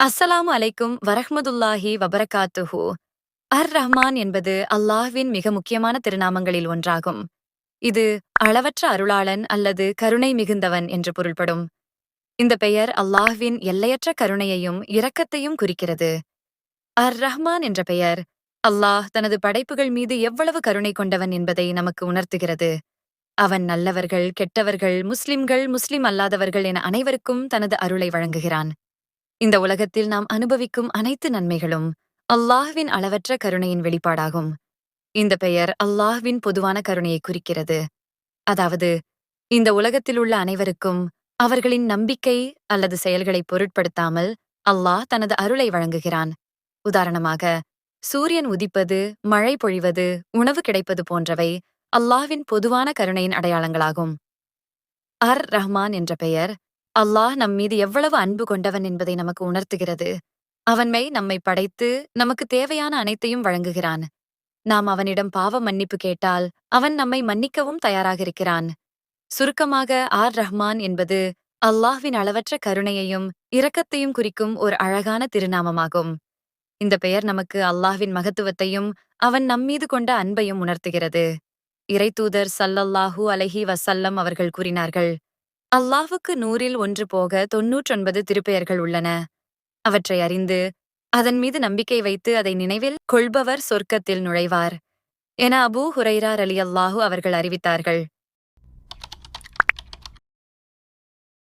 அஸ்ஸலாமு அலைக்கும் வரஹ்மதுல்லாஹி வபரகாத்துஹு. அர் ரஹ்மான் என்பது அல்லாஹ்வின் மிக முக்கியமான திருநாமங்களில் ஒன்றாகும். இது அளவற்ற அருளாளன் அல்லது கருணை மிகுந்தவன் என்று பொருள்படும். இந்த பெயர் அல்லாஹ்வின் எல்லையற்ற கருணையையும் இரக்கத்தையும் குறிக்கிறது. அர் ரஹ்மான் என்ற பெயர் அல்லாஹ் தனது படைப்புகள் மீது எவ்வளவு கருணை கொண்டவன் என்பதை நமக்கு உணர்த்துகிறது. அவன் நல்லவர்கள் கெட்டவர்கள் முஸ்லிம்கள் முஸ்லிம் அல்லாதவர்கள் என அனைவருக்கும் தனது அருளை வழங்குகிறான். இந்த உலகத்தில் நாம் அனுபவிக்கும் அனைத்து நன்மைகளும் அல்லாஹ்வின் அளவற்ற கருணையின் வெளிப்பாடாகும். இந்த பெயர் அல்லாஹ்வின் பொதுவான கருணையை குறிக்கிறது. அதாவது இந்த உலகத்தில் உள்ள அனைவருக்கும் அவர்களின் நம்பிக்கை அல்லது செயல்களை பொருட்படுத்தாமல் அல்லாஹ் தனது அருளை வழங்குகிறான். உதாரணமாக சூரியன் உதிப்பது மழை பொழிவது உணவு கிடைப்பது போன்றவை அல்லாஹ்வின் பொதுவான கருணையின் அடையாளங்களாகும். அர் ரஹ்மான் என்ற பெயர் அல்லாஹ் நம் மீது எவ்வளவு அன்பு கொண்டவன் என்பதை நமக்கு உணர்த்துகிறது. அவன்மை நம்மை படைத்து நமக்கு தேவையான அனைத்தையும் வழங்குகிறான். நாம் அவனிடம் பாவ மன்னிப்பு கேட்டால் அவன் நம்மை மன்னிக்கவும் தயாராக இருக்கிறான். சுருக்கமாக ஆர் ரஹ்மான் என்பது அல்லாஹ்வின் அளவற்ற கருணையையும் இரக்கத்தையும் குறிக்கும் ஒரு அழகான திருநாமமாகும். இந்த பெயர் நமக்கு அல்லாஹ்வின் மகத்துவத்தையும் அவன் நம்மீது கொண்ட அன்பையும் உணர்த்துகிறது. இறைத்தூதர் சல்லல்லாஹூ அலைஹி வசல்லம் அவர்கள் கூறினார்கள் அல்லாஹுக்கு நூறில் ஒன்று போக தொன்னூற்றொன்பது திருப்பெயர்கள் உள்ளன. அவற்றை அறிந்து அதன் மீது நம்பிக்கை வைத்து அதை நினைவில் கொள்பவர் சொர்க்கத்தில் நுழைவார். என அபூ ஹுரைரார் அலி அல்லாஹு அவர்கள் அறிவித்தார்கள்.